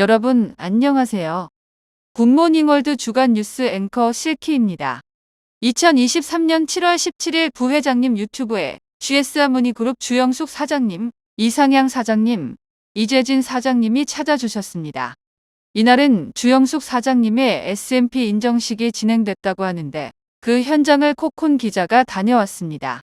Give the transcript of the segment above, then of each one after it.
여러분, 안녕하세요. 굿모닝 월드 주간 뉴스 앵커 실키입니다. 2023년 7월 17일 부회장님 유튜브에 GS 하모니 그룹 주영숙 사장님, 이상향 사장님, 이재진 사장님이 찾아주셨습니다. 이날은 주영숙 사장님의 SMP 인정식이 진행됐다고 하는데 그 현장을 코콘 기자가 다녀왔습니다.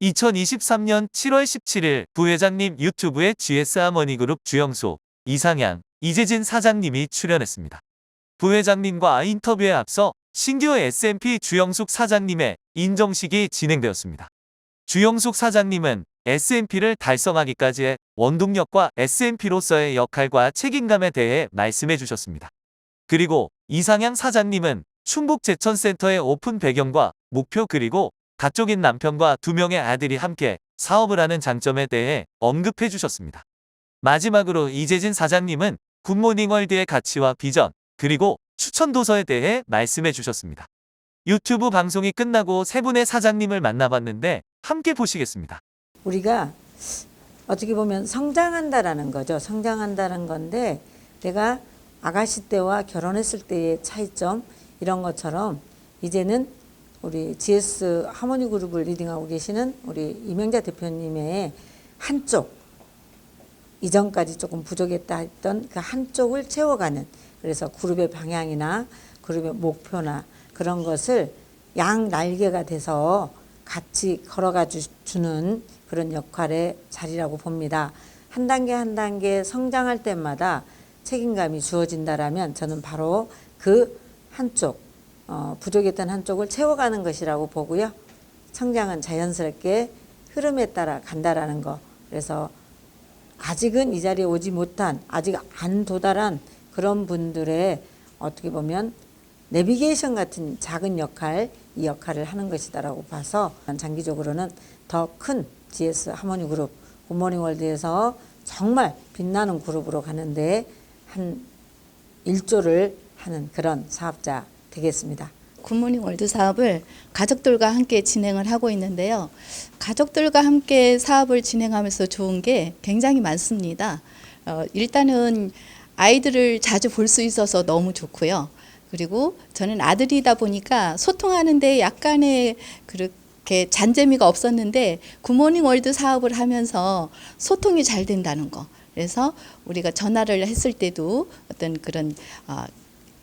2023년 7월 17일 부회장님 유튜브에 GS 하모니그룹 주영수, 이상향, 이재진 사장님이 출연했습니다. 부회장님과 인터뷰에 앞서 신규 SMP 주영숙 사장님의 인정식이 진행되었습니다. 주영숙 사장님은 SMP를 달성하기까지의 원동력과 SMP로서의 역할과 책임감에 대해 말씀해 주셨습니다. 그리고 이상향 사장님은 충북 제천센터의 오픈 배경과 목표 그리고 가족인 남편과 두 명의 아들이 함께 사업을 하는 장점에 대해 언급해 주셨습니다. 마지막으로 이재진 사장님은 굿모닝 월드의 가치와 비전, 그리고 추천 도서에 대해 말씀해 주셨습니다. 유튜브 방송이 끝나고 세 분의 사장님을 만나봤는데 함께 보시겠습니다. 우리가 어떻게 보면 성장한다라는 거죠. 성장한다는 건데 내가 아가씨 때와 결혼했을 때의 차이점 이런 것처럼 이제는 우리 GS 하모니 그룹을 리딩하고 계시는 우리 이명자 대표님의 한쪽 이전까지 조금 부족했다 했던 그 한쪽을 채워가는 그래서 그룹의 방향이나 그룹의 목표나 그런 것을 양 날개가 돼서 같이 걸어가 주- 주는 그런 역할의 자리라고 봅니다. 한 단계 한 단계 성장할 때마다 책임감이 주어진다라면 저는 바로 그 한쪽 어, 부족했던 한쪽을 채워가는 것이라고 보고요. 성장은 자연스럽게 흐름에 따라 간다라는 거. 그래서 아직은 이 자리에 오지 못한 아직 안 도달한 그런 분들의 어떻게 보면 내비게이션 같은 작은 역할 이 역할을 하는 것이다라고 봐서 장기적으로는 더 큰 GS 하모니 그룹 굿모닝 월드에서 정말 빛나는 그룹으로 가는데 한 일조를 하는 그런 사업자 되겠습니다. 굿모닝 월드 사업을 가족들과 함께 진행을 하고 있는데요. 가족들과 함께 사업을 진행하면서 좋은 게 굉장히 많습니다. 어, 일단은 아이들을 자주 볼 수 있어서 너무 좋고요. 그리고 저는 아들이다 보니까 소통하는데 약간의 그렇게 잔재미가 없었는데 굿모닝 월드 사업을 하면서 소통이 잘 된다는 거. 그래서 우리가 전화를 했을 때도 어떤 그런 어,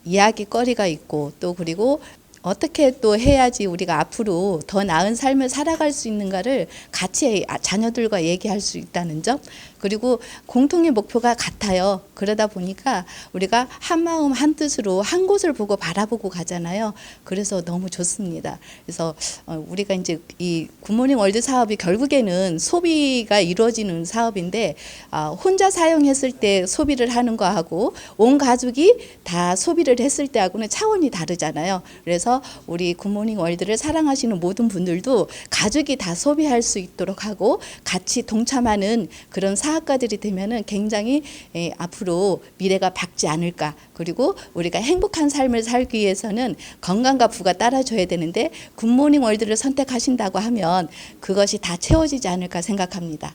이야기거리가 있고 또 그리고 어떻게 또 해야지 우리가 앞으로 더 나은 삶을 살아갈 수 있는가를 같이 아- 자녀들과 얘기할 수 있다는 점 그리고 공통의 목표가 같아요. 그러다 보니까 우리가 한 마음 한 뜻으로 한 곳을 보고 바라보고 가잖아요. 그래서 너무 좋습니다. 그래서 어, 우리가 이제 이 굿모닝 월드 사업이 결국에는 소비가 이루어지는 사업인데 아, 혼자 사용했을 때 소비를 하는 거하고 온 가족이 다 소비를 했을 때하고는 차원이 다르잖아요. 그래서 우리 굿모닝 월드를 사랑하시는 모든 분들도 가족이 다 소비할 수 있도록 하고 같이 동참하는 그런 사업 가들이 되면은 굉장히 에, 앞으로 미래가 밝지 않을까. 그리고 우리가 행복한 삶을 살기 위해서는 건강과 부가 따라줘야 되는데 굿모닝 월드를 선택하신다고 하면 그것이 다 채워지지 않을까 생각합니다.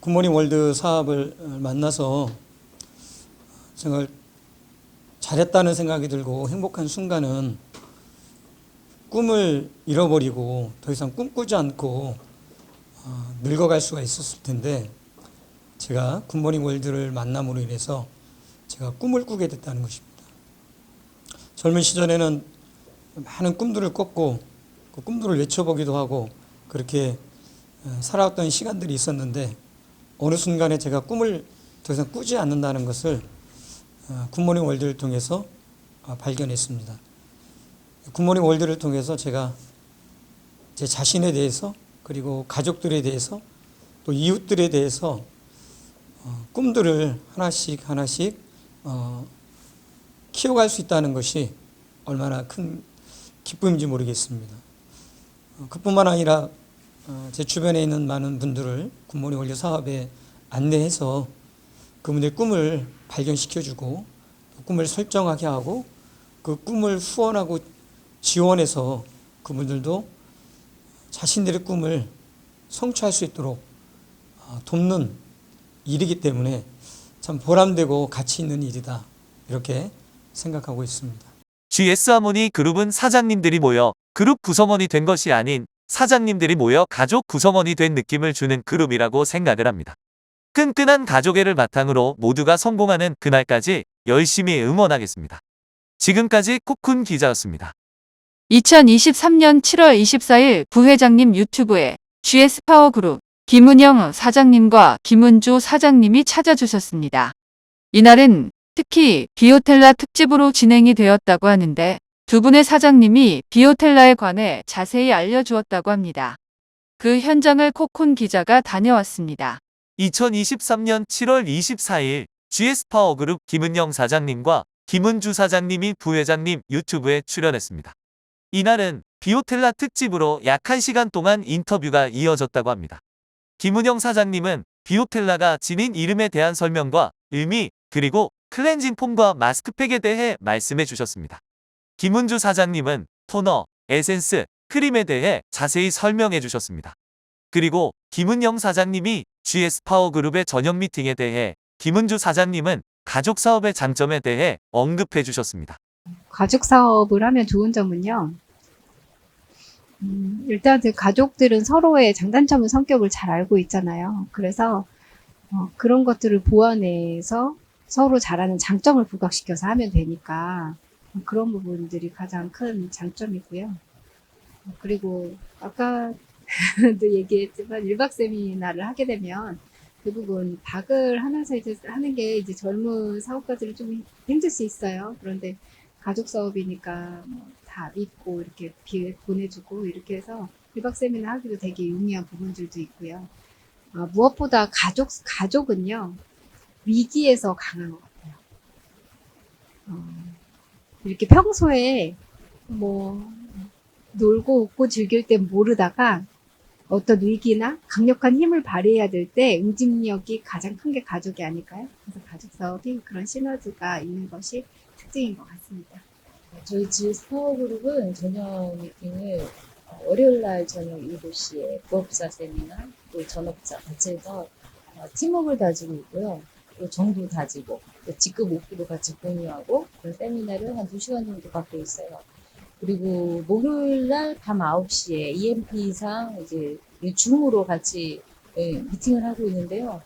굿모닝 월드 사업을 만나서 정말 잘했다는 생각이 들고 행복한 순간은 꿈을 잃어버리고 더 이상 꿈꾸지 않고 어, 늙어갈 수가 있었을 텐데 제가 굿모닝 월드를 만남으로 인해서 제가 꿈을 꾸게 됐다는 것입니다. 젊은 시절에는 많은 꿈들을 꿨고 그 꿈들을 외쳐보기도 하고 그렇게 어, 살아왔던 시간들이 있었는데 어느 순간에 제가 꿈을 더 이상 꾸지 않는다는 것을 어, 굿모닝 월드를 통해서 어, 발견했습니다. 굿모닝 월드를 통해서 제가 제 자신에 대해서 그리고 가족들에 대해서 또 이웃들에 대해서 어, 꿈들을 하나씩 하나씩 어, 키워갈 수 있다는 것이 얼마나 큰 기쁨인지 모르겠습니다. 어, 그뿐만 아니라 어, 제 주변에 있는 많은 분들을 굿모닝 월드 사업에 안내해서 그분들의 꿈을 발견시켜주고 또 꿈을 설정하게 하고 그 꿈을 후원하고 지원해서 그분들도 자신들의 꿈을 성취할 수 있도록 어, 돕는 일이기 때문에 참 보람되고 가치 있는 일이다 이렇게 생각하고 있습니다. GS 하모니 그룹은 사장님들이 모여 그룹 구성원이 된 것이 아닌 사장님들이 모여 가족 구성원이 된 느낌을 주는 그룹이라고 생각을 합니다. 끈끈한 가족애를 바탕으로 모두가 성공하는 그날까지 열심히 응원하겠습니다. 지금까지 코쿤 기자였습니다. 2023년 7월 24일 부회장님 유튜브에 GS 파워그룹 김은영 사장님과 김은주 사장님이 찾아주셨습니다. 이날은 특히 비오텔라 특집으로 진행이 되었다고 하는데 두 분의 사장님이 비오텔라에 관해 자세히 알려주었다고 합니다. 그 현장을 코쿤 기자가 다녀왔습니다. 2023년 7월 24일 GS 파워그룹 김은영 사장님과 김은주 사장님이 부회장님 유튜브에 출연했습니다. 이날은 비오텔라 특집으로 약 1시간 동안 인터뷰가 이어졌다고 합니다. 김은영 사장님은 비오텔라가 지닌 이름에 대한 설명과 의미 그리고 클렌징 폼과 마스크팩에 대해 말씀해 주셨습니다. 김은주 사장님은 토너, 에센스, 크림에 대해 자세히 설명해 주셨습니다. 그리고 김은영 사장님이 GS 파워그룹의 저녁 미팅에 대해 김은주 사장님은 가족 사업의 장점에 대해 언급해 주셨습니다. 가족 사업을 하면 좋은 점은요. 음, 일단 그 가족들은 서로의 장단점과 성격을 잘 알고 있잖아요. 그래서 어, 그런 것들을 보완해서 서로 잘하는 장점을 부각시켜서 하면 되니까 그런 부분들이 가장 큰 장점이고요. 어, 그리고 아까도 얘기했지만 1박 세미나를 하게 되면 대부분 박을 하면서 이제 하는 게 이제 젊은 사업가들은 좀 힘들 수 있어요. 그런데 가족 사업이니까 뭐다 믿고 이렇게 비 보내주고 이렇게 해서 1박 세미나 하기도 되게 용이한 부분들도 있고요. 아, 무엇보다 가족, 가족은요, 위기에서 강한 것 같아요. 어, 이렇게 평소에 뭐, 놀고 웃고 즐길 땐 모르다가 어떤 위기나 강력한 힘을 발휘해야 될 때 응집력이 가장 큰 게 가족이 아닐까요? 그래서 가족 사업이 그런 시너지가 있는 것이 특징인 것 같습니다. 저희 GS 파워그룹은 저녁 미팅을 어, 월요일 날 저녁 7시에 부업사 세미나 또 전업자 같이 해서 어, 팀워크를 다지고 있고요. 또 정도 다지고 또 직급 목표도 같이 공유하고 그런 세미나를 한 2시간 정도 갖고 있어요. 그리고 목요일 날 밤 9시에 EMP상 이제 이 줌으로 같이 예, 미팅을 하고 있는데요.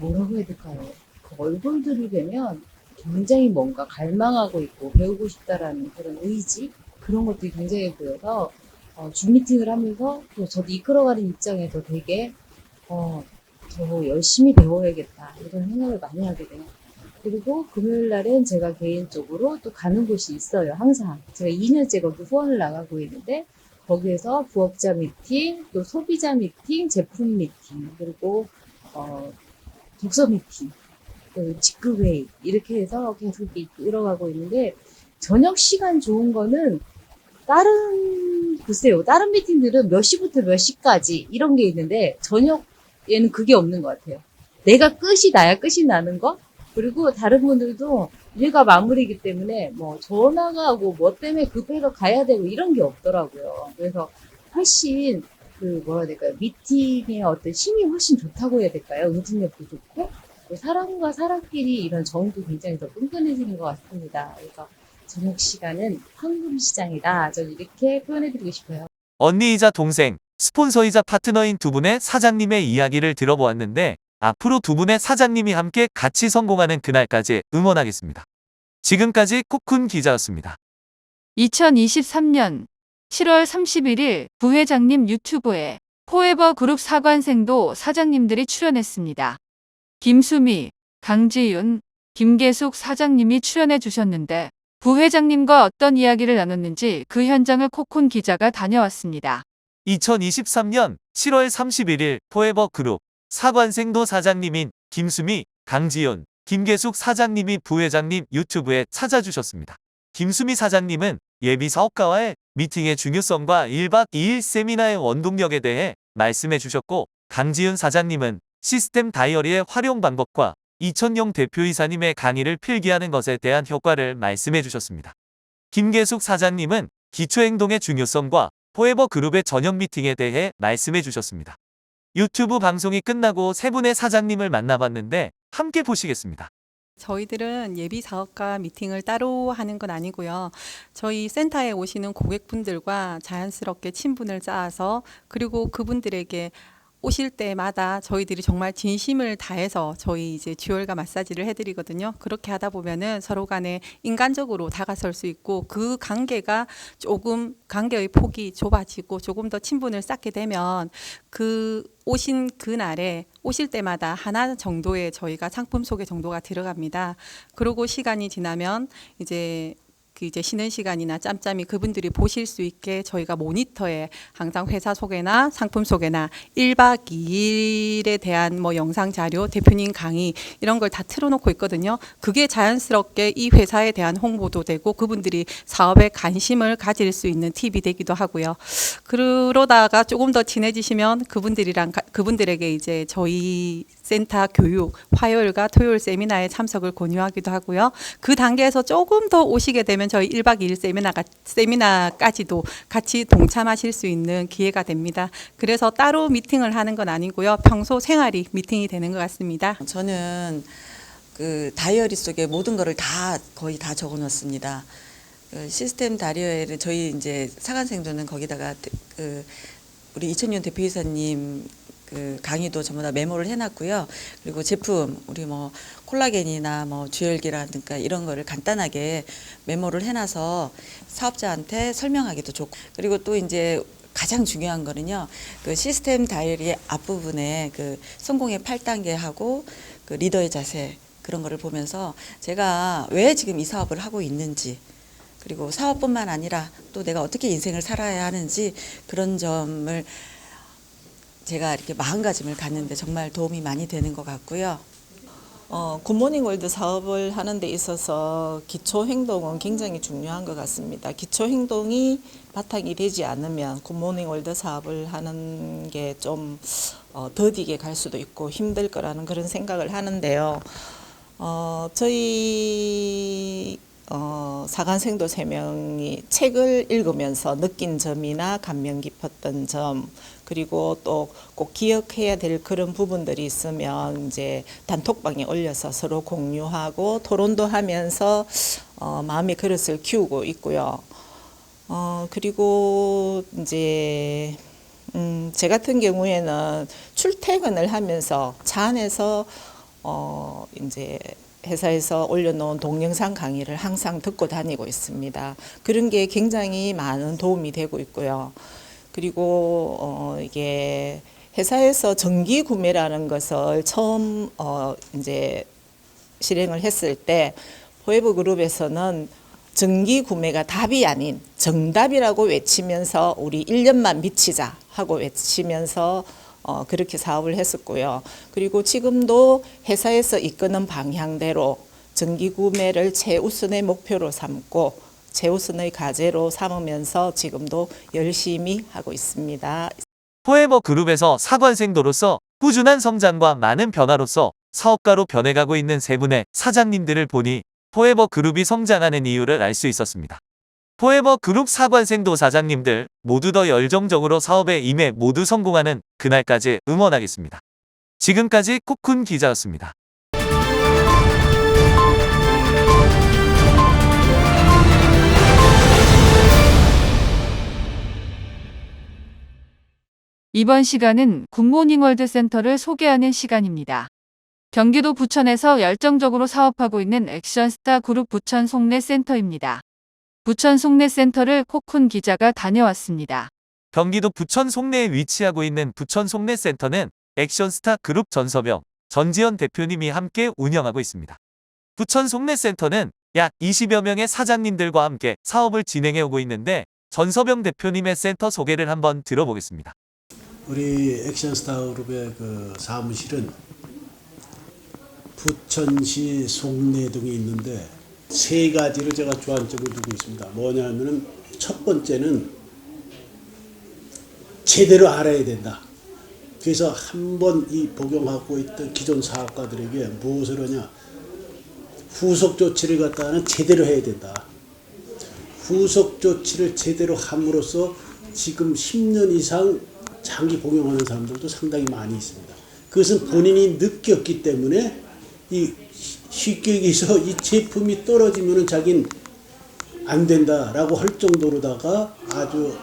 뭐라고 해야 될까요? 그 얼굴들을 뵈면 굉장히 뭔가 갈망하고 있고 배우고 싶다라는 그런 의지 그런 것들이 굉장히 보여서 어, 줌 미팅을 하면서 또 저도 이끌어가는 입장에서 되게 어, 더 열심히 배워야겠다 이런 생각을 많이 하게 돼요. 그리고 금요일 날엔 제가 개인적으로 또 가는 곳이 있어요. 항상 제가 2년째 거기 후원을 나가고 있는데 거기에서 부업자 미팅, 또 소비자 미팅, 제품 미팅, 그리고 어, 독서 미팅 그 직급회의 이렇게 해서 계속 이끌어가고 있는데 저녁 시간 좋은 거는 다른 글쎄요 다른 미팅들은 몇 시부터 몇 시까지 이런 게 있는데 저녁에는 그게 없는 것 같아요. 내가 끝이 나야 끝이 나는 거? 그리고 다른 분들도 일과 마무리이기 때문에 뭐 전화가 오고 뭐 때문에 급해서 가야 되고 이런 게 없더라고요. 그래서 훨씬 그 뭐라 해야 될까요? 미팅의 어떤 힘이 훨씬 좋다고 해야 될까요? 응집력도 좋고? 또 사람과 사람끼리 이런 정도 굉장히 더 끈끈해지는 것 같습니다. 그래서 저녁 시간은 황금 시장이다. 저는 이렇게 표현해드리고 싶어요. 언니이자 동생, 스폰서이자 파트너인 두 분의 사장님의 이야기를 들어보았는데 앞으로 두 분의 사장님이 함께 같이 성공하는 그날까지 응원하겠습니다. 지금까지 코쿤 기자였습니다. 2023년 7월 31일 부회장님 유튜브에 포에버 그룹 사관생도 사장님들이 출연했습니다. 김수미, 강지윤, 김계숙 사장님이 출연해 주셨는데 부회장님과 어떤 이야기를 나눴는지 그 현장을 코쿤 기자가 다녀왔습니다. 2023년 7월 31일 포에버 그룹 사관생도 사장님인 김수미, 강지윤, 김계숙 사장님이 부회장님 유튜브에 찾아주셨습니다. 김수미 사장님은 예비 사업가와의 미팅의 중요성과 1박 2일 세미나의 원동력에 대해 말씀해 주셨고 강지윤 사장님은 시스템 다이어리의 활용 방법과 이천용 대표이사님의 강의를 필기하는 것에 대한 효과를 말씀해 주셨습니다. 김계숙 사장님은 기초행동의 중요성과 포에버 그룹의 저녁 미팅에 대해 말씀해 주셨습니다. 유튜브 방송이 끝나고 세 분의 사장님을 만나봤는데 함께 보시겠습니다. 저희들은 예비 사업가 미팅을 따로 하는 건 아니고요. 저희 센터에 오시는 고객분들과 자연스럽게 친분을 쌓아서 그리고 그분들에게 오실 때마다 저희들이 정말 진심을 다해서 저희 이제 듀얼과 마사지를 해드리거든요. 그렇게 하다 보면은 서로 간에 인간적으로 다가설 수 있고 그 관계가 조금 관계의 폭이 좁아지고 조금 더 친분을 쌓게 되면 그 오신 그날에 오실 때마다 하나 정도의 저희가 상품 소개 정도가 들어갑니다. 그러고 시간이 지나면 이제 그 이제 쉬는 시간이나 짬짬이 그분들이 보실 수 있게 저희가 모니터에 항상 회사 소개나 상품 소개나 1박 2일에 대한 뭐 영상 자료, 대표님 강의 이런 걸 다 틀어놓고 있거든요. 그게 자연스럽게 이 회사에 대한 홍보도 되고 그분들이 사업에 관심을 가질 수 있는 팁이 되기도 하고요. 그러다가 조금 더 친해지시면 그분들이랑 가- 그분들에게 이제 저희 센터 교육 화요일과 토요일 세미나에 참석을 권유하기도 하고요. 그 단계에서 조금 더 오시게 되면 저희 1박 2일 세미나가 세미나까지도 같이 동참하실 수 있는 기회가 됩니다. 그래서 따로 미팅을 하는 건 아니고요. 평소 생활이 미팅이 되는 것 같습니다. 저는 그 다이어리 속에 모든 거를 다 거의 다 적어 놓습니다. 그 시스템 다이어리를 저희 이제 사관생도는 거기다가 대- 그 우리 이천윤 대표이사님 그 강의도 전부 다 메모를 해놨고요. 그리고 제품 우리 뭐 콜라겐이나 뭐 주열기라든가 이런 거를 간단하게 메모를 해놔서 사업자한테 설명하기도 좋고 그리고 또 이제 가장 중요한 거는요. 그 시스템 다이어리의 앞부분에 그 성공의 8단계 하고 그 리더의 자세 그런 거를 보면서 제가 왜 지금 이 사업을 하고 있는지 그리고 사업뿐만 아니라 또 내가 어떻게 인생을 살아야 하는지 그런 점을 제가 이렇게 마음가짐을 갖는데 정말 도움이 많이 되는 것 같고요. 어, 굿모닝 월드 사업을 하는 데 있어서 기초 행동은 굉장히 중요한 것 같습니다. 기초 행동이 바탕이 되지 않으면 굿모닝 월드 사업을 하는 게좀 어, 더디게 갈 수도 있고 힘들 거라는 그런 생각을 하는데요. 어, 저희 어, 사관생도 세 명이 책을 읽으면서 느낀 점이나 감명 깊었던 점, 그리고 또 꼭 기억해야 될 그런 부분들이 있으면 이제 단톡방에 올려서 서로 공유하고 토론도 하면서 어, 마음의 그릇을 키우고 있고요. 어, 그리고 이제 음, 제 같은 경우에는 출퇴근을 하면서 차 안에서 어, 이제 회사에서 올려놓은 동영상 강의를 항상 듣고 다니고 있습니다. 그런 게 굉장히 많은 도움이 되고 있고요. 그리고 어, 이게 회사에서 정기 구매라는 것을 처음 어, 이제 실행을 했을 때 포에버 그룹에서는 정기 구매가 답이 아닌 정답이라고 외치면서 우리 1년만 미치자 하고 외치면서 어, 그렇게 사업을 했었고요. 그리고 지금도 회사에서 이끄는 방향대로 정기 구매를 최우선의 목표로 삼고 최우선의 과제로 삼으면서 지금도 열심히 하고 있습니다. 포에버 그룹에서 사관생도로서 꾸준한 성장과 많은 변화로서 사업가로 변해가고 있는 세 분의 사장님들을 보니 포에버 그룹이 성장하는 이유를 알 수 있었습니다. 포에버 그룹 사관생도 사장님들 모두 더 열정적으로 사업에 임해 모두 성공하는 그날까지 응원하겠습니다. 지금까지 코쿤 기자였습니다. 이번 시간은 굿모닝 월드 센터를 소개하는 시간입니다. 경기도 부천에서 열정적으로 사업하고 있는 액션스타 그룹 부천 송내 센터입니다. 부천 송내 센터를 코쿤 기자가 다녀왔습니다. 경기도 부천 송내에 위치하고 있는 부천 송내 센터는 액션스타 그룹 전서병, 전지현 대표님이 함께 운영하고 있습니다. 부천 송내 센터는 약 20여 명의 사장님들과 함께 사업을 진행해 오고 있는데 전서병 대표님의 센터 소개를 한번 들어보겠습니다. 우리 액션스타 그룹의 그 사무실은 부천시 송내 등이 있는데 세 가지를 제가 주안점을 두고 있습니다. 뭐냐면은 첫 번째는 제대로 알아야 된다. 그래서 한 번 이 복용하고 있던 기존 사업가들에게 무엇을 하냐 후속 조치를 갖다는 제대로 해야 된다. 후속 조치를 제대로 함으로써 지금 10년 이상 장기 복용하는 사람들도 상당히 많이 있습니다. 그것은 본인이 느꼈기 때문에 이 쉽게 얘기해서 이 제품이 떨어지면은 자긴 안 된다라고 할 정도로다가 아주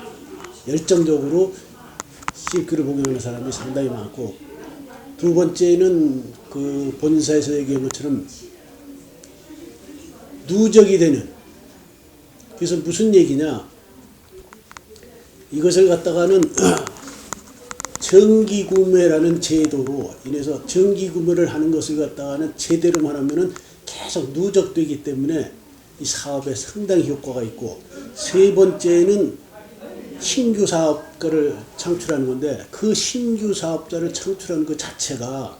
열정적으로 실크를 복용하는 사람이 상당히 많고 두 번째는 그 본사에서 얘기한 것처럼 누적이 되는 그래서 무슨 얘기냐 이것을 갖다가는 정기 구매라는 제도로 인해서 정기 구매를 하는 것을 갖다가는 제대로만 하면은 계속 누적되기 때문에 이 사업에 상당히 효과가 있고 세 번째는 신규 사업가를 창출하는 건데 그 신규 사업자를 창출하는 그 자체가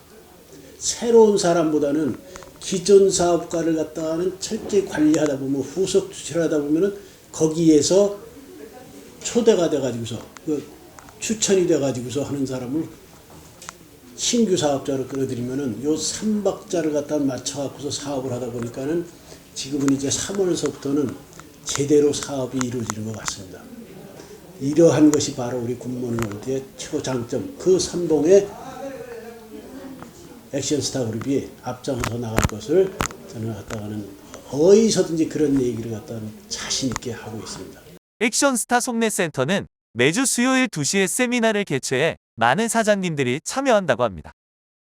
새로운 사람보다는 기존 사업가를 갖다가는 철저히 관리하다 보면 후속 추천을 하다 보면은 거기에서 초대가 돼 가지고서 그 추천이 돼 가지고서 하는 사람을 신규 사업자로 끌어들이면은 요 삼박자를 갖다 맞춰 갖고서 사업을 하다 보니까는 지금은 이제 3월서부터는 제대로 사업이 이루어지는 것 같습니다. 이러한 것이 바로 우리 굿모닝 월드의 최고 장점 그 선봉에 액션스타 그룹이 앞장서 나갈 것을 저는 갖다가는 어디서든지 그런 얘기를 갖다는 자신 있게 하고 있습니다. 액션스타 속내센터는 매주 수요일 2시에 세미나를 개최해 많은 사장님들이 참여한다고 합니다.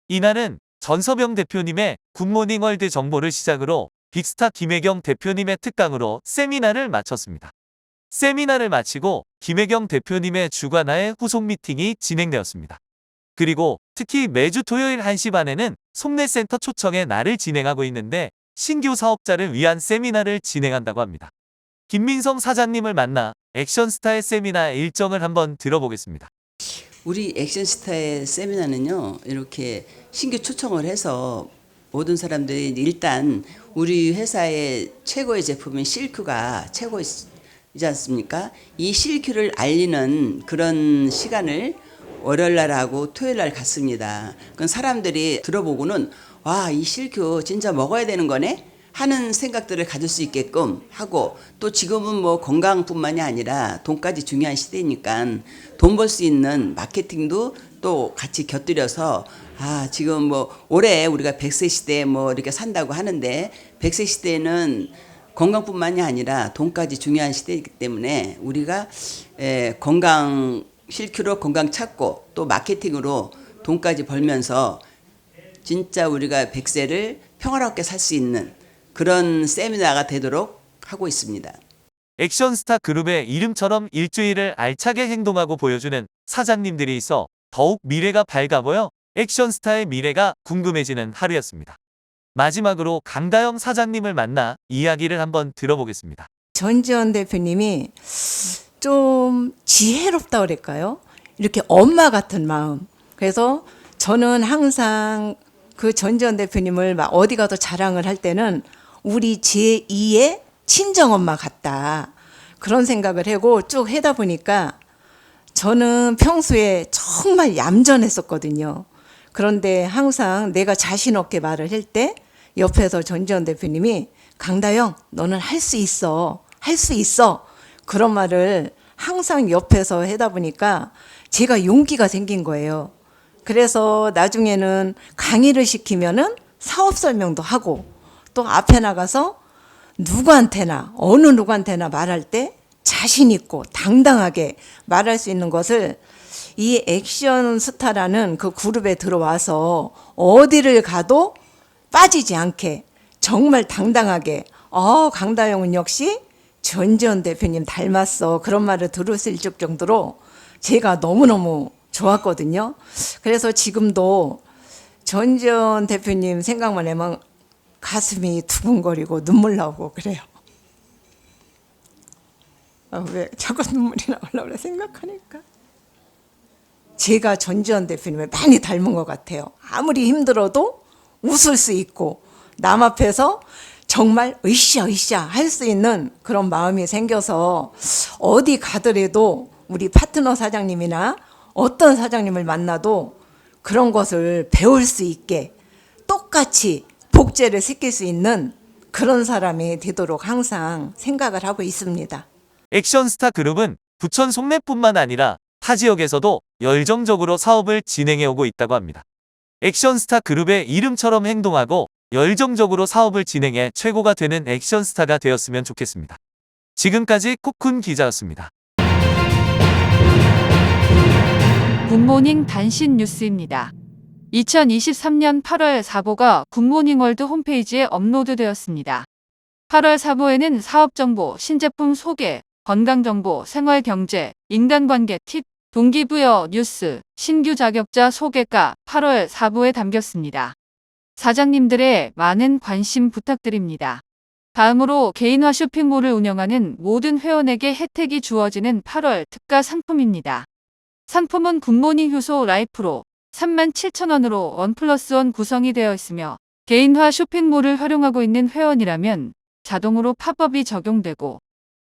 이날은 전서병 대표님의 굿모닝 월드 정보를 시작으로 빅스타 김혜경 대표님의 특강으로 세미나를 마쳤습니다. 세미나를 마치고 김혜경 대표님의 주관하에 후속 미팅이 진행되었습니다. 그리고 특히 매주 토요일 1시 반에는 속내센터 초청의 날을 진행하고 있는데 신규 사업자를 위한 세미나를 진행한다고 합니다. 김민성 사장님을 만나 액션스타의 세미나 일정을 한번 들어보겠습니다. 우리 액션스타의 세미나는요, 이렇게 신규 초청을 해서 모든 사람들이 일단 우리 회사의 최고의 제품인 실크가 최고이지 않습니까? 이 실크를 알리는 그런 시간을 월요일 날 하고 토요일 날 갖습니다. 그건 사람들이 들어보고는 와, 이 실크 진짜 먹어야 되는 거네? 하는 생각들을 가질 수 있게끔 하고 또 지금은 뭐 건강뿐만이 아니라 돈까지 중요한 시대니까 돈 벌 수 있는 마케팅도 또 같이 곁들여서 아 지금 뭐 올해 우리가 100세 시대에 뭐 이렇게 산다고 하는데 100세 시대에는 건강뿐만이 아니라 돈까지 중요한 시대이기 때문에 우리가 에, 건강 실큐로 건강 찾고 또 마케팅으로 돈까지 벌면서 진짜 우리가 100세를 평화롭게 살 수 있는 그런 세미나가 되도록 하고 있습니다. 액션스타 그룹의 이름처럼 일주일을 알차게 행동하고 보여주는 사장님들이 있어 더욱 미래가 밝아 보여 액션스타의 미래가 궁금해지는 하루였습니다. 마지막으로 강다영 사장님을 만나 이야기를 한번 들어보겠습니다. 전지현 대표님이 좀 지혜롭다 그럴까요? 이렇게 엄마 같은 마음. 그래서 저는 항상 그 전지현 대표님을 막 어디 가도 자랑을 할 때는 우리 제2의 친정엄마 같다. 그런 생각을 하고 쭉 하다 보니까 저는 평소에 정말 얌전했었거든요. 그런데 항상 내가 자신 없게 말을 할 때 옆에서 전지현 대표님이 강다영, 너는 할 수 있어. 할 수 있어. 그런 말을 항상 옆에서 하다 보니까 제가 용기가 생긴 거예요. 그래서 나중에는 강의를 시키면은 사업 설명도 하고 또 앞에 나가서 누구한테나 어느 누구한테나 말할 때 자신 있고 당당하게 말할 수 있는 것을 이 액션 스타라는 그 그룹에 들어와서 어디를 가도 빠지지 않게 정말 당당하게 어 강다영은 역시 전지현 대표님 닮았어 그런 말을 있을 정도로 제가 너무너무 좋았거든요. 그래서 지금도 전지현 대표님 생각만 하면 가슴이 두근거리고 눈물 나오고 그래요. 아, 왜 자꾸 눈물이 나오려고 그래 생각하니까. 제가 전지현 대표님을 많이 닮은 것 같아요. 아무리 힘들어도 웃을 수 있고 남 앞에서 정말 으쌰 으쌰 할 수 있는 그런 마음이 생겨서 어디 가더라도 우리 파트너 사장님이나 어떤 사장님을 만나도 그런 것을 배울 수 있게 똑같이 복제를 시킬 수 있는 그런 사람이 되도록 항상 생각을 하고 있습니다. 액션스타 그룹은 부천 속내뿐만 아니라 타 지역에서도 열정적으로 사업을 진행해 오고 있다고 합니다. 액션스타 그룹의 이름처럼 행동하고 열정적으로 사업을 진행해 최고가 되는 액션스타가 되었으면 좋겠습니다. 지금까지 코쿤 기자였습니다. 굿모닝 단신 뉴스입니다. 2023년 8월 4보가 굿모닝월드 홈페이지에 업로드되었습니다. 8월 4보에는 사업정보, 신제품 소개, 건강정보, 생활경제, 인간관계 팁, 동기부여 뉴스, 신규 자격자 소개가 8월 4보에 담겼습니다. 사장님들의 많은 관심 부탁드립니다. 다음으로 개인화 쇼핑몰을 운영하는 모든 회원에게 혜택이 주어지는 8월 특가 상품입니다. 상품은 굿모닝 효소 라이프로 37,000원으로 원 플러스 원 구성이 되어 있으며 개인화 쇼핑몰을 활용하고 있는 회원이라면 자동으로 팝업이 적용되고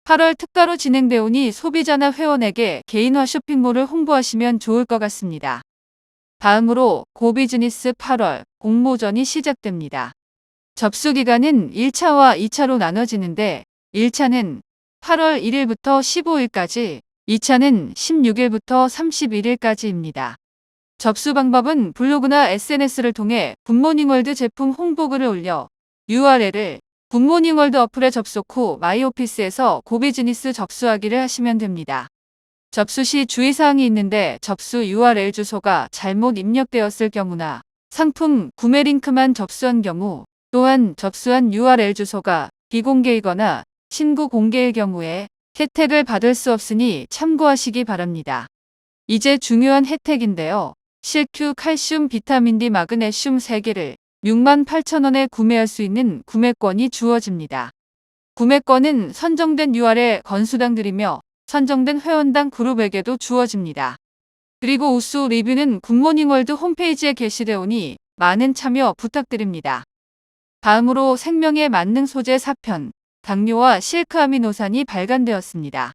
8월 특가로 진행되오니 소비자나 회원에게 개인화 쇼핑몰을 홍보하시면 좋을 것 같습니다. 다음으로 고비즈니스 8월 공모전이 시작됩니다. 접수 기간은 1차와 2차로 나눠지는데 1차는 8월 1일부터 15일까지, 2차는 16일부터 31일까지입니다. 접수 방법은 블로그나 SNS를 통해 굿모닝월드 제품 홍보글을 올려 URL을 굿모닝월드 어플에 접속 후 마이오피스에서 고비즈니스 접수하기를 하시면 됩니다. 접수 시 주의사항이 있는데 접수 URL 주소가 잘못 입력되었을 경우나 상품 구매 링크만 접수한 경우 또한 접수한 URL 주소가 비공개이거나 신고 공개일 경우에 혜택을 받을 수 없으니 참고하시기 바랍니다. 이제 중요한 혜택인데요. 실큐, 칼슘, 비타민 D, 마그네슘 3개를 68,000원에 구매할 수 있는 구매권이 주어집니다. 구매권은 선정된 UR에 건수당 드리며 선정된 회원당 그룹에게도 주어집니다. 그리고 우수 리뷰는 굿모닝월드 홈페이지에 게시되어 오니 많은 참여 부탁드립니다. 다음으로 생명의 만능 소재 4편, 당뇨와 실크 아미노산이 발간되었습니다.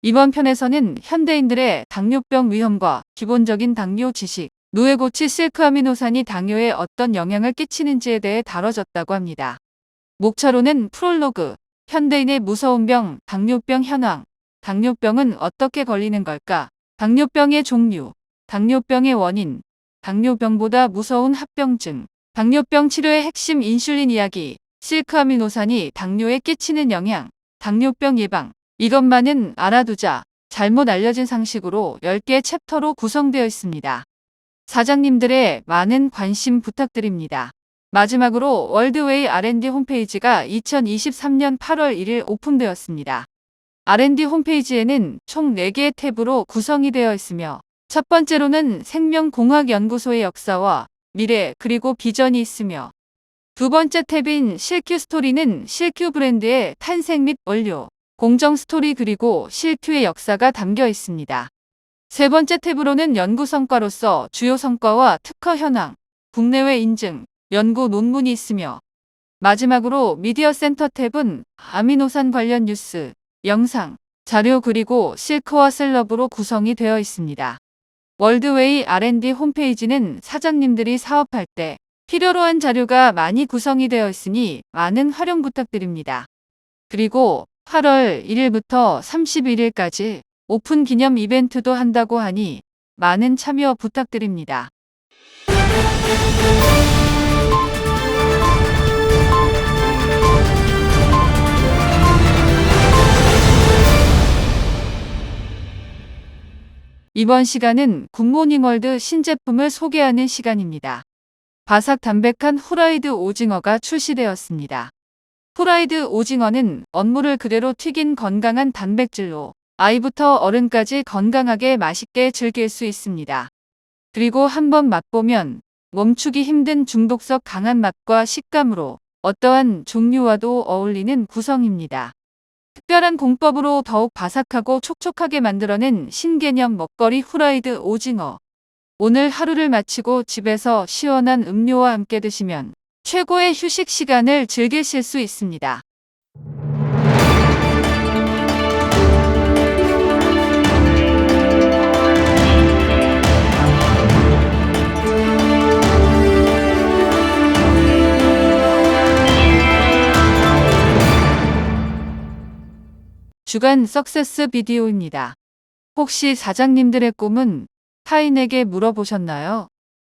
이번 편에서는 현대인들의 당뇨병 위험과 기본적인 당뇨 지식, 노예고치 실크아미노산이 당뇨에 어떤 영향을 끼치는지에 대해 다뤄졌다고 합니다. 목차로는 프롤로그, 현대인의 무서운 병, 당뇨병 현황, 당뇨병은 어떻게 걸리는 걸까? 당뇨병의 종류, 당뇨병의 원인, 당뇨병보다 무서운 합병증, 당뇨병 치료의 핵심 인슐린 이야기, 실크아미노산이 당뇨에 끼치는 영향, 당뇨병 예방, 이것만은 알아두자. 잘못 알려진 상식으로 10개 챕터로 구성되어 있습니다. 사장님들의 많은 관심 부탁드립니다. 마지막으로 월드웨이 R&D 홈페이지가 2023년 8월 1일 오픈되었습니다. R&D 홈페이지에는 총 4개의 탭으로 구성이 되어 있으며 첫 번째로는 생명공학연구소의 역사와 미래 그리고 비전이 있으며 두 번째 탭인 실큐 스토리는 실큐 브랜드의 탄생 및 원료, 공정 스토리 그리고 실큐의 역사가 담겨 있습니다. 세 번째 탭으로는 연구 성과로서 주요 성과와 특허 현황, 국내외 인증, 연구 논문이 있으며 마지막으로 미디어 센터 탭은 아미노산 관련 뉴스, 영상, 자료 그리고 실크와 셀럽으로 구성이 되어 있습니다. 월드웨이 R&D 홈페이지는 사장님들이 사업할 때 필요로 한 자료가 많이 구성이 되어 있으니 많은 활용 부탁드립니다. 그리고 8월 1일부터 31일까지 오픈 기념 이벤트도 한다고 하니 많은 참여 부탁드립니다. 이번 시간은 굿모닝월드 신제품을 소개하는 시간입니다. 바삭 담백한 후라이드 오징어가 출시되었습니다. 후라이드 오징어는 업무를 그대로 튀긴 건강한 단백질로 아이부터 어른까지 건강하게 맛있게 즐길 수 있습니다. 그리고 한번 맛보면 멈추기 힘든 중독성 강한 맛과 식감으로 어떠한 종류와도 어울리는 구성입니다. 특별한 공법으로 더욱 바삭하고 촉촉하게 만들어낸 신개념 먹거리 후라이드 오징어. 오늘 하루를 마치고 집에서 시원한 음료와 함께 드시면 최고의 휴식 시간을 즐기실 수 있습니다. 주간 석세스 비디오입니다. 혹시 사장님들의 꿈은 타인에게 물어보셨나요?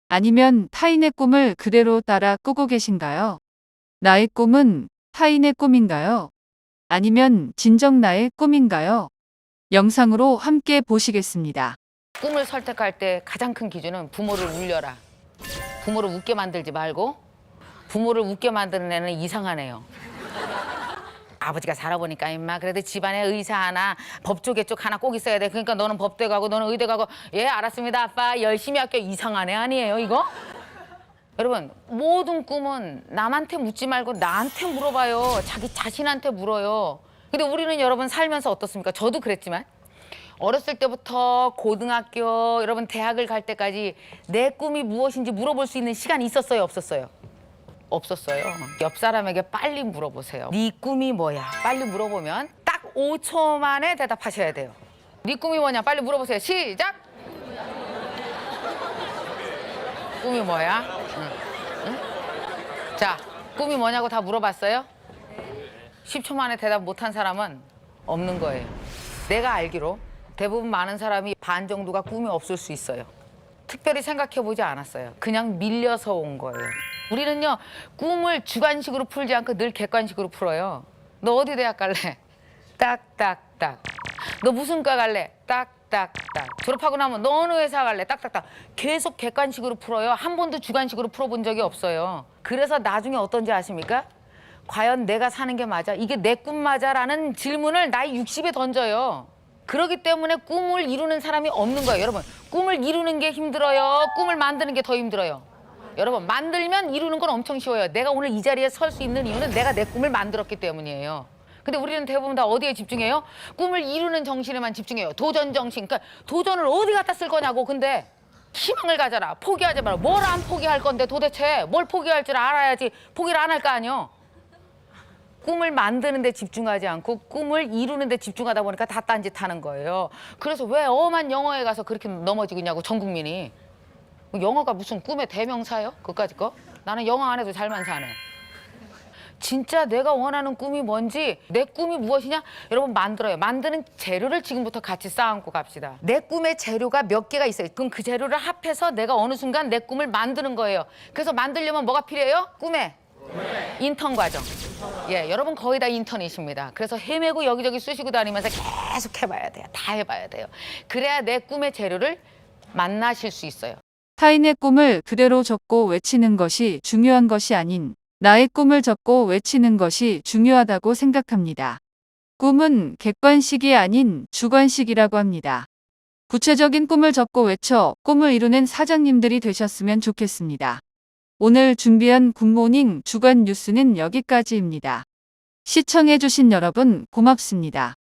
아니면 타인의 꿈을 그대로 따라 꾸고 계신가요? 나의 꿈은 타인의 꿈인가요? 아니면 진정 나의 꿈인가요? 영상으로 함께 보시겠습니다. 꿈을 설득할 때 가장 큰 기준은 부모를 울려라. 부모를 웃게 만들지 말고 부모를 웃게 만드는 애는 이상한 애요. 아버지가 살아보니까 임마 그래도 집안에 의사 하나 법조계 쪽 하나 꼭 있어야 돼. 그러니까 너는 법대 가고 너는 의대 가고 예 알았습니다 아빠 열심히 할게 이상한 애 아니에요 이거? 여러분 모든 꿈은 남한테 묻지 말고 나한테 물어봐요. 자기 자신한테 물어요. 근데 우리는 여러분 살면서 어떻습니까? 저도 그랬지만 어렸을 때부터 고등학교 여러분 대학을 갈 때까지 내 꿈이 무엇인지 물어볼 수 있는 시간이 있었어요 없었어요? 없었어요. 옆 사람에게 빨리 물어보세요. 네 꿈이 뭐야? 빨리 물어보면 딱 5초 만에 대답하셔야 돼요. 네 꿈이 뭐냐? 빨리 물어보세요. 시작. 꿈이 뭐야? 응. 응? 자, 꿈이 뭐냐고 다 물어봤어요? 10초 만에 대답 못한 사람은 없는 거예요. 내가 알기로 대부분 많은 사람이 반 정도가 꿈이 없을 수 있어요. 특별히 생각해 보지 않았어요. 그냥 밀려서 온 거예요. 우리는요, 꿈을 주관식으로 풀지 않고 늘 객관식으로 풀어요. 너 어디 대학 갈래? 딱딱딱. 너 무슨 과 갈래? 딱딱딱. 졸업하고 나면 너 어느 회사 갈래? 딱딱딱. 계속 객관식으로 풀어요. 한 번도 주관식으로 풀어본 적이 없어요. 그래서 나중에 어떤지 아십니까? 과연 내가 사는 게 맞아? 이게 내 꿈 맞아? 라는 질문을 나이 60에 던져요. 그렇기 때문에 꿈을 이루는 사람이 없는 거예요. 여러분, 꿈을 이루는 게 힘들어요. 꿈을 만드는 게 더 힘들어요. 여러분, 만들면 이루는 건 엄청 쉬워요. 내가 오늘 이 자리에 설 수 있는 이유는 내가 내 꿈을 만들었기 때문이에요. 근데 우리는 대부분 다 어디에 집중해요? 꿈을 이루는 정신에만 집중해요. 도전 정신. 그러니까 도전을 어디 갖다 쓸 거냐고. 근데 희망을 가져라. 포기하지 마라. 뭘 안 포기할 건데 도대체 뭘 포기할 줄 알아야지 포기를 안 할 거 아니요. 꿈을 만드는 데 집중하지 않고 꿈을 이루는 데 집중하다 보니까 다 딴짓하는 거예요. 그래서 왜 엄한 영어에 가서 그렇게 넘어지고 있냐고 전 국민이. 영어가 무슨 꿈의 대명사요? 그까짓 거? 나는 영어 안 해도 잘만 사네. 진짜 내가 원하는 꿈이 뭔지 내 꿈이 무엇이냐? 여러분 만들어요. 만드는 재료를 지금부터 같이 쌓아안고 갑시다. 내 꿈의 재료가 몇 개가 있어요? 그럼 그 재료를 합해서 내가 어느 순간 내 꿈을 만드는 거예요. 그래서 만들려면 뭐가 필요해요? 꿈에. 인턴 과정. 예 여러분 거의 다 인턴이십니다. 그래서 헤매고 여기저기 쑤시고 다니면서 계속 해봐야 돼요. 다 해봐야 돼요. 그래야 내 꿈의 재료를 만나실 수 있어요 타인의 꿈을 그대로 적고 외치는 것이 중요한 것이 아닌 나의 꿈을 적고 외치는 것이 중요하다고 생각합니다. 꿈은 객관식이 아닌 주관식이라고 합니다. 구체적인 꿈을 적고 외쳐 꿈을 이루는 사장님들이 되셨으면 좋겠습니다. 오늘 준비한 굿모닝 주간 뉴스는 여기까지입니다. 시청해주신 여러분 고맙습니다.